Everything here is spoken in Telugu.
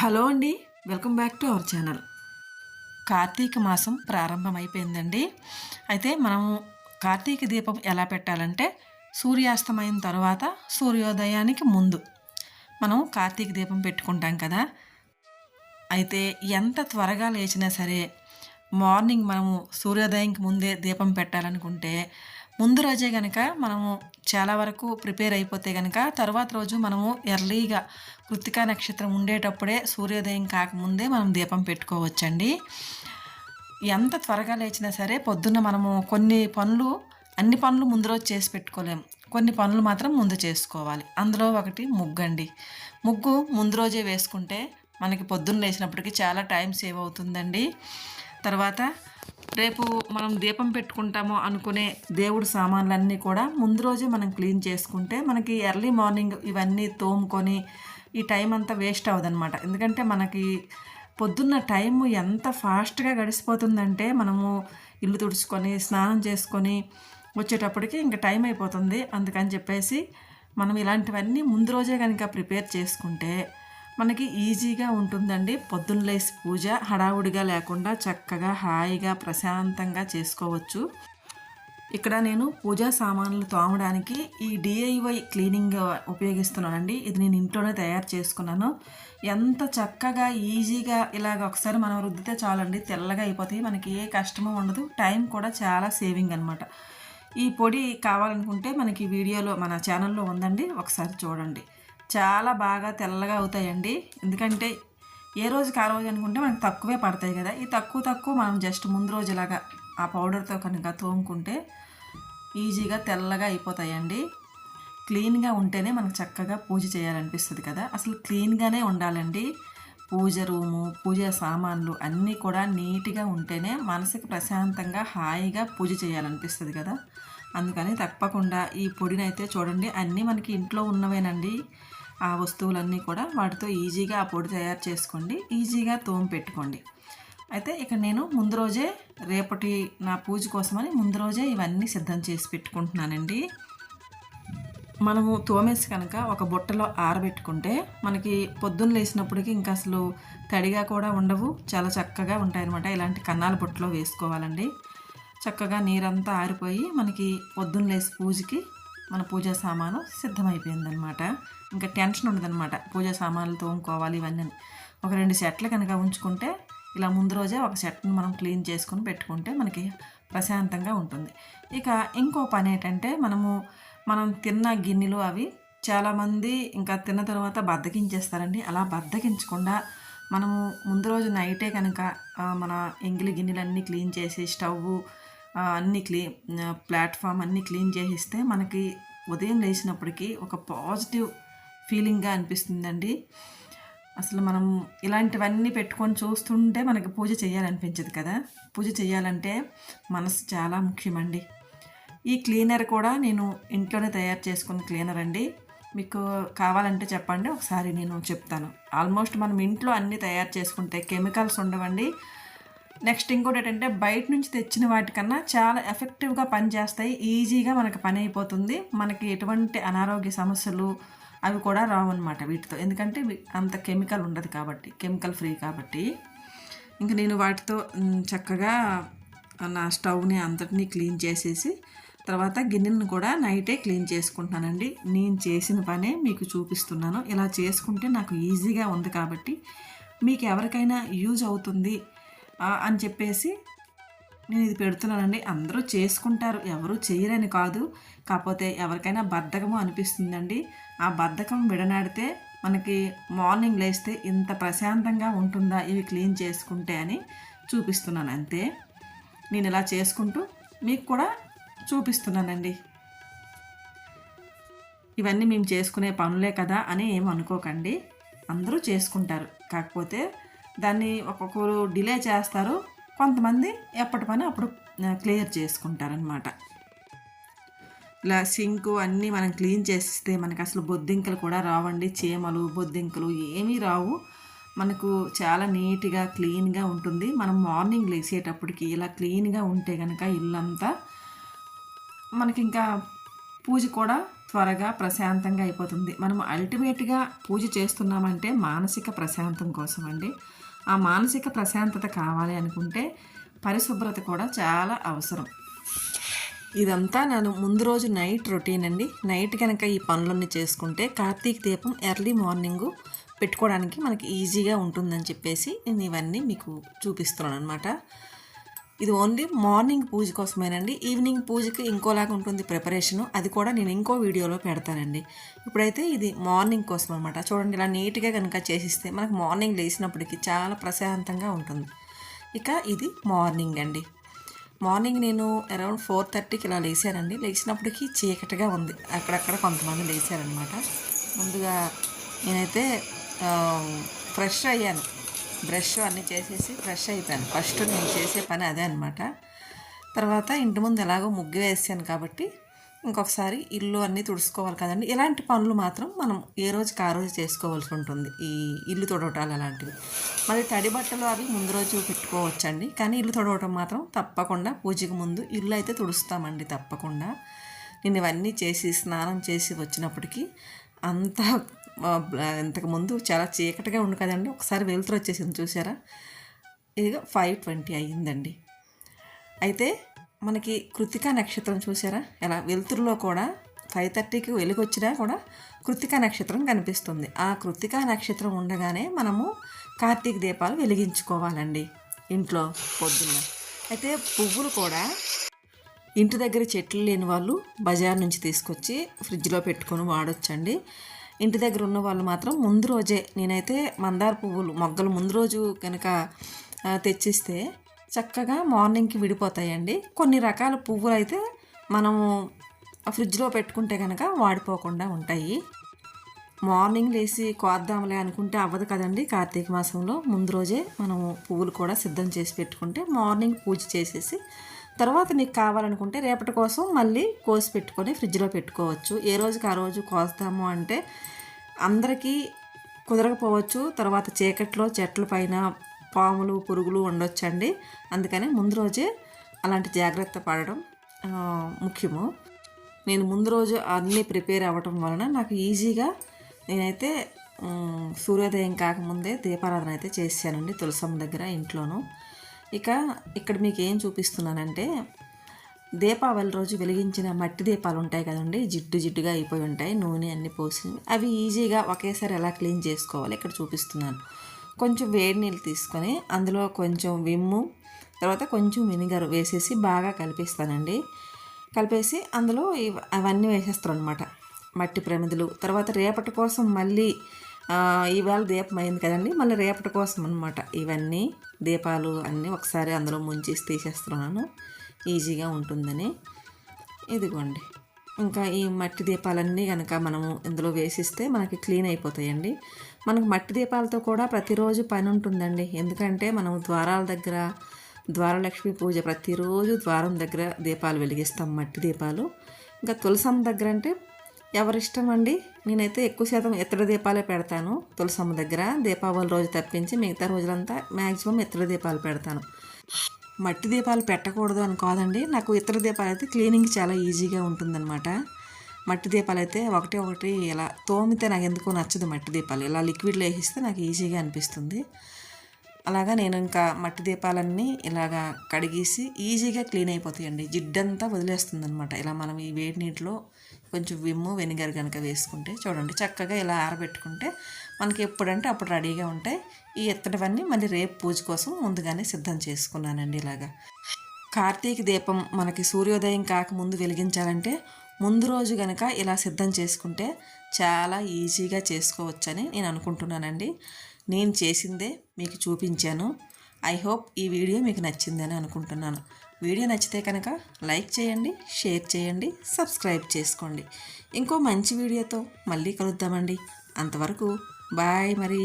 హలో అండి welcome back to our channel. Karthika మాసం ప్రారంభమైపోయిందండి. అయితే మనము కార్తీక దీపం ఎలా పెట్టాలంటే సూర్యాస్తమయం తర్వాత సూర్యోదయానికి ముందు మనం కార్తీక దీపం పెట్టుకుంటాం కదా. అయితే ఎంత త్వరగా లేచినా సరే మార్నింగ్ మనము సూర్యోదయంకి ముందే దీపం పెట్టాలనుకుంటే ముందు రోజే కనుక మనము చాలా వరకు ప్రిపేర్ అయిపోతే కనుక తర్వాత రోజు మనము ఎర్లీగా కృతికా నక్షత్రం ఉండేటప్పుడే సూర్యోదయం కాకముందే మనం దీపం పెట్టుకోవచ్చండి. ఎంత త్వరగా లేచినా సరే పొద్దున్న మనము కొన్ని పనులు అన్ని పనులు ముందు రోజు చేసి పెట్టుకోలేము. కొన్ని పనులు మాత్రం ముందు చేసుకోవాలి. అందులో ఒకటి ముగ్గు అండి ముగ్గు ముందు రోజే వేసుకుంటే మనకి పొద్దున్న లేచినప్పటికీ చాలా టైం సేవ్ అవుతుందండి. తర్వాత రేపు మనం దీపం పెట్టుకుంటామో అనుకునే దేవుడు సామాన్లన్నీ కూడా ముందు రోజే మనం క్లీన్ చేసుకుంటే మనకి ఎర్లీ మార్నింగ్ ఇవన్నీ తోముకొని ఈ టైం అంతా వేస్ట్ అవ్వదనమాట ఎందుకంటే మనకి పొద్దున్న టైం ఎంత ఫాస్ట్గా గడిచిపోతుందంటే మనము ఇల్లు తుడుచుకొని స్నానం చేసుకొని వచ్చేటప్పటికి ఇంకా టైం అయిపోతుంది. అందుకని చెప్పేసి మనం ఇలాంటివన్నీ ముందు రోజే కనుక ప్రిపేర్ చేసుకుంటే మనకి ఈజీగా ఉంటుందండి. పొద్దున్న లేసి పూజ హడావుడిగా లేకుండా చక్కగా హాయిగా ప్రశాంతంగా చేసుకోవచ్చు. ఇక్కడ నేను పూజా సామాన్లు తోమడానికి ఈ డిఐవై క్లీనింగ్ ఉపయోగిస్తున్నానండి. ఇది నేను ఇంట్లోనే తయారు చేసుకున్నాను. ఎంత చక్కగా ఈజీగా ఇలాగ ఒకసారి మనం రుద్దితే చాలండి. తెల్లగా అయిపోతాయి. మనకి ఏ కష్టమూ ఉండదు. టైం కూడా చాలా సేవింగ్ అనమాట ఈ పొడి కావాలనుకుంటే మనకి వీడియోలో మన ఛానల్లో ఉందండి. ఒకసారి చూడండి. చాలా బాగా తెల్లగా అవుతాయండి. ఎందుకంటే ఏ రోజుకి ఆ రోజు అనుకుంటే మనకు తక్కువే పడతాయి కదా. ఈ తక్కువ తక్కువ మనం జస్ట్ ముందు రోజులాగా ఆ పౌడర్తో కనుక తోముకుంటే ఈజీగా తెల్లగా అయిపోతాయండి. క్లీన్గా ఉంటేనే మనకు చక్కగా పూజ చేయాలనిపిస్తుంది కదా. అసలు క్లీన్గానే ఉండాలండి. పూజ రూము పూజ సామాన్లు అన్నీ కూడా నీట్గా ఉంటేనే మనసుకి ప్రశాంతంగా హాయిగా పూజ చేయాలనిపిస్తుంది కదా. అందుకని తప్పకుండా ఈ పొడిని అయితే చూడండి. అన్నీ మనకి ఇంట్లో ఉన్నవేనండి. ఆ వస్తువులన్నీ కూడా వాటితో ఈజీగా ఆ పొడి తయారు చేసుకోండి. ఈజీగా తోము పెట్టుకోండి. అయితే ఇక నేను ముందు రోజే రేపటి నా పూజ కోసమని ముందు రోజే ఇవన్నీ సిద్ధం చేసి పెట్టుకుంటున్నానండి. మనము తోమేసి కనుక ఒక బుట్టలో ఆరబెట్టుకుంటే మనకి పొద్దున్న లేచినప్పటికీ ఇంకా అసలు తడిగా కూడా ఉండవు. చాలా చక్కగా ఉంటాయన్నమాట. ఇలాంటి కన్నాల బుట్టలో వేసుకోవాలండి. చక్కగా నీరంతా ఆరిపోయి మనకి పొద్దున్న లేసి పూజకి మన పూజా సామాను సిద్ధమైపోయిందనమాట ఇంకా టెన్షన్ ఉండదనమాట పూజా సామాన్లు తోముకోవాలి ఇవన్నీ ఒక రెండు సెట్లు కనుక ఉంచుకుంటే ఇలా ముందు రోజే ఒక సెట్ని మనం క్లీన్ చేసుకుని పెట్టుకుంటే మనకి ప్రశాంతంగా ఉంటుంది. ఇక ఇంకో పని ఏంటంటే మనము మనం తిన్న గిన్నెలు అవి చాలామంది ఇంకా తిన్న తర్వాత బద్దకించేస్తారండి. అలా బద్దకించకుండా మనము ముందు రోజు నైటే కనుక మన ఎంగిలి గిన్నెలన్నీ క్లీన్ చేసి స్టవ్ అన్నీ క్లీన్ ప్లాట్ఫామ్ అన్నీ క్లీన్ చేసిస్తే మనకి ఉదయం లేచినప్పటికీ ఒక పాజిటివ్ ఫీలింగ్గా అనిపిస్తుందండి. అసలు మనం ఇలాంటివన్నీ పెట్టుకొని చూస్తుంటే మనకి పూజ చేయాలనిపించదు కదా. పూజ చేయాలంటే మనసు చాలా ముఖ్యమండి. ఈ క్లీనర్ కూడా నేను ఇంట్లోనే తయారు చేసుకున్న క్లీనర్ అండి. మీకు కావాలంటే చెప్పండి ఒకసారి నేను చెప్తాను. ఆల్మోస్ట్ మనం ఇంట్లో అన్నీ తయారు చేసుకుంటే కెమికల్స్ ఉండవండి. నెక్స్ట్ ఇంకోటి ఏంటంటే బయట నుంచి తెచ్చిన వాటికన్నా చాలా ఎఫెక్టివ్గా పనిచేస్తాయి. ఈజీగా మనకు పని అయిపోతుంది. మనకి ఎటువంటి అనారోగ్య సమస్యలు అవి కూడా రావు అనమాట వీటితో. ఎందుకంటే అంత కెమికల్ ఉండదు కాబట్టి కెమికల్ ఫ్రీ కాబట్టి. ఇంక నేను వాటితో చక్కగా నా స్టవ్ని అంతటినీ క్లీన్ చేసేసి తర్వాత గిన్నెలను కూడా నైటే క్లీన్ చేసుకుంటున్నానండి. నేను చేసిన పనే మీకు చూపిస్తున్నాను. ఇలా చేసుకుంటే నాకు ఈజీగా ఉంది కాబట్టి మీకు ఎవరికైనా యూజ్ అవుతుంది అని చెప్పేసి నేను ఇది పెడుతున్నానండి. అందరూ చేసుకుంటారు. ఎవరు చేయరని కాదు. కాకపోతే ఎవరికైనా బద్ధకము అనిపిస్తుందండి. ఆ బద్ధకం విడనాడితే మనకి మార్నింగ్ లేస్తే ఇంత ప్రశాంతంగా ఉంటుందా? ఇవి క్లీన్ చేసుకుంటే అని చూపిస్తున్నాను. అంతే. నేను ఇలా చేసుకుంటూ మీకు కూడా చూపిస్తున్నానండి. ఇవన్నీ మేము చేసుకునే పనులే కదా అని ఏం అనుకోకండి. అందరూ చేసుకుంటారు. కాకపోతే దాన్ని ఒక్కొక్కరు డిలే చేస్తారు. కొంతమంది ఎప్పటి పని అప్పుడు క్లియర్ చేసుకుంటారనమాట ఇలా సింకు అన్నీ మనం క్లీన్ చేస్తే మనకి అసలు బొద్దింకలు కూడా రావండి. చీమలు బొద్దింకలు ఏమీ రావు. మనకు చాలా నీట్గా క్లీన్గా ఉంటుంది. మనం మార్నింగ్ లేచేటప్పటికి ఇలా క్లీన్గా ఉంటే కనుక ఇల్లంతా మనకి ఇంకా పూజ కూడా త్వరగా ప్రశాంతంగా అయిపోతుంది. మనం అల్టిమేట్గా పూజ చేస్తున్నామంటే మానసిక ప్రశాంతం కోసం అండి ఆ మానసిక ప్రశాంతత కావాలి అనుకుంటే పరిశుభ్రత కూడా చాలా అవసరం. ఇదంతా నేను ముందు రోజు నైట్ రొటీన్ అండి. నైట్ కనుక ఈ పనులన్నీ చేసుకుంటే కార్తీక దీపం ఎర్లీ మార్నింగు పెట్టుకోవడానికి మనకి ఈజీగా ఉంటుందని చెప్పేసి నేను ఇవన్నీ మీకు చూపిస్తున్నాను అనమాట ఇది ఓన్లీ మార్నింగ్ పూజ కోసమేనండి. ఈవినింగ్ పూజకి ఇంకోలాగా ఉంటుంది ప్రిపరేషను. అది కూడా నేను ఇంకో వీడియోలో పెడతానండి. ఇప్పుడైతే ఇది మార్నింగ్ కోసం అనమాట చూడండి ఇలా నీట్గా కనుక చేసిస్తే మనకు మార్నింగ్ లేచినప్పటికి చాలా ప్రశాంతంగా ఉంటుంది. ఇక ఇది మార్నింగ్ అండి. మార్నింగ్ నేను అరౌండ్ ఫోర్ థర్టీకి ఇలా లేచానండి. లేచినప్పటికీ చీకటిగా ఉంది. అక్కడక్కడ కొంతమంది లేచారనమాట ముందుగా నేనైతే ఫ్రెష్ అయ్యాను. బ్రష్ అన్నీ చేసేసి ఫ్రెష్ అయిపోయాను. ఫస్ట్ నేను చేసే పని అదే అనమాట తర్వాత ఇంటి ముందు ఎలాగో ముగ్గు వేసాను కాబట్టి ఇంకొకసారి ఇల్లు అన్నీ తుడుచుకోవాలి కదండి. ఇలాంటి పనులు మాత్రం మనం ఏ రోజుకి ఆ రోజు చేసుకోవాల్సి ఉంటుంది. ఈ ఇల్లు తొడవటాలు అలాంటివి. మరి తడి బట్టలు అవి ముందు రోజు పెట్టుకోవచ్చండి. కానీ ఇల్లు తొడవటం మాత్రం తప్పకుండా పూజకు ముందు ఇల్లు అయితే తుడుస్తామండి తప్పకుండా. నేను ఇవన్నీ చేసి స్నానం చేసి వచ్చినప్పటికీ అంతా ఇంతకుముందు చాలా చీకటిగా ఉంది కదండి. ఒకసారి వెలుతురు వచ్చేసింది చూసారా ఇదిగో ఫైవ్ ట్వంటీ అయ్యిందండి. అయితే మనకి కృతికా నక్షత్రం చూసారా ఎలా? వెలుతురులో కూడా ఫైవ్ థర్టీకి వెలుగొచ్చినా కూడా కృతికా నక్షత్రం కనిపిస్తుంది. ఆ కృతికా నక్షత్రం ఉండగానే మనము కార్తీక దీపాలు వెలిగించుకోవాలండి ఇంట్లో పొద్దున్న. అయితే పువ్వులు కూడా ఇంటి దగ్గర చెట్లు లేని వాళ్ళు బజార్ నుంచి తీసుకొచ్చి ఫ్రిడ్జ్లో పెట్టుకొని వాడొచ్చండి. ఇంటి దగ్గర ఉన్న వాళ్ళు మాత్రం ముందు రోజే నేనైతే మందార పువ్వులు మొగ్గలు ముందు రోజు కనుక తెచ్చిస్తే చక్కగా మార్నింగ్కి విడిపోతాయండి. కొన్ని రకాల పువ్వులు అయితే మనము ఫ్రిడ్జ్లో పెట్టుకుంటే కనుక వాడిపోకుండా ఉంటాయి. మార్నింగ్ లేచి కోద్దాంలే అనుకుంటే అవ్వదు కదండి. కార్తీక మాసంలో ముందు రోజే మనము పువ్వులు కూడా సిద్ధం చేసి పెట్టుకుంటే మార్నింగ్ పూజ చేసేసి తర్వాత నీకు కావాలనుకుంటే రేపటి కోసం మళ్ళీ కోసి పెట్టుకొని ఫ్రిడ్జ్లో పెట్టుకోవచ్చు. ఏ రోజుకి ఆ రోజు కోస్తాము అంటే అందరికీ కుదరకపోవచ్చు. తర్వాత చీకట్లో చెట్ల పైన పాములు పురుగులు ఉండొచ్చండి. అందుకని ముందు రోజే అలాంటి జాగ్రత్త పడడం ముఖ్యము. నేను ముందు రోజు అన్నీ ప్రిపేర్ అవ్వటం వలన నాకు ఈజీగా నేనైతే సూర్యోదయం కాకముందే దీపారాధన అయితే చేశానండి తులసమ్మ దగ్గర ఇంట్లోనూ. ఇక ఇక్కడ మీకు ఏం చూపిస్తున్నానంటే దీపావళి రోజు వెలిగించిన మట్టి దీపాలు ఉంటాయి కదండి జిడ్డు జిడ్డుగా అయిపోయి ఉంటాయి నూనె అన్నీ పోసి అవి ఈజీగా ఒకేసారి ఎలా క్లీన్ చేసుకోవాలి ఇక్కడ చూపిస్తున్నాను. కొంచెం వేడి నీళ్ళు తీసుకొని అందులో కొంచెం విమ్ము తర్వాత కొంచెం వినిగర్ వేసేసి బాగా కలిపిస్తానండి. కలిపేసి అందులో అవన్నీ వేసేస్తారు అనమాట మట్టి ప్రమిదలు తర్వాత రేపటి కోసం మళ్ళీ ఇవాళ దీపం అయింది కదండి. మళ్ళీ రేపటి కోసం అనమాట ఇవన్నీ దీపాలు అన్నీ ఒకసారి అందులో ముంచేసి తీసేస్తున్నాను. ఈజీగా ఉంటుందని. ఇదిగోండి. ఇంకా ఈ మట్టి దీపాలన్నీ కనుక మనము ఇందులో వేసిస్తే మనకి క్లీన్ అయిపోతాయండి. మనకు మట్టి దీపాలతో కూడా ప్రతిరోజు పని ఉంటుందండి. ఎందుకంటే మనం ద్వారాల దగ్గర ద్వారలక్ష్మి పూజ ప్రతిరోజు ద్వారం దగ్గర దీపాలు వెలిగిస్తాం మట్టి దీపాలు. ఇంకా తులసం దగ్గర అంటే ఎవరిష్టం అండి నేనైతే ఎక్కువ శాతం ఇతర దీపాలే పెడతాను. తులసమ్మ దగ్గర దీపావళి రోజు తప్పించి మిగతా రోజులంతా మ్యాక్సిమం ఇతర దీపాలు పెడతాను. మట్టి దీపాలు పెట్టకూడదు అని కాదండి. నాకు ఇతర దీపాలు అయితే క్లీనింగ్ చాలా ఈజీగా ఉంటుందన్నమాట. మట్టి దీపాలు అయితే ఒకటి ఒకటి ఇలా తోమితే నాకు ఎందుకో నచ్చదు మట్టి దీపాలు. ఇలా లిక్విడ్లో వేసిస్తే నాకు ఈజీగా అనిపిస్తుంది. అలాగా నేను ఇంకా మట్టి దీపాలన్నీ ఇలాగా కడిగేసి ఈజీగా క్లీన్ అయిపోతాయండి. జిడ్డంతా వదిలేస్తుంది అనమాట ఇలా మనం ఈ వేడి నీటిలో కొంచెం విమ్ము వెనిగర్ కనుక వేసుకుంటే చూడండి చక్కగా ఇలా ఆరబెట్టుకుంటే మనకి ఎప్పుడంటే అప్పుడు రెడీగా ఉంటాయి. ఈ ఎత్తడవన్నీ మళ్ళీ రేపు పూజ కోసం ముందుగానే సిద్ధం చేసుకున్నానండి ఇలాగా. కార్తీక దీపం మనకి సూర్యోదయం కాకముందు వెలిగించాలంటే ముందు రోజు కనుక ఇలా సిద్ధం చేసుకుంటే చాలా ఈజీగా చేసుకోవచ్చని నేను అనుకుంటున్నానండి. నేను చేసిందే మీకు చూపించాను. ఐ హోప్ ఈ వీడియో మీకు నచ్చిందని అనుకుంటున్నాను. వీడియో నచ్చితే కనుక లైక్ చేయండి షేర్ చేయండి సబ్స్క్రైబ్ చేసుకోండి. ఇంకో మంచి వీడియోతో మళ్ళీ కలుద్దామండి. అంతవరకు బాయ్ మరి.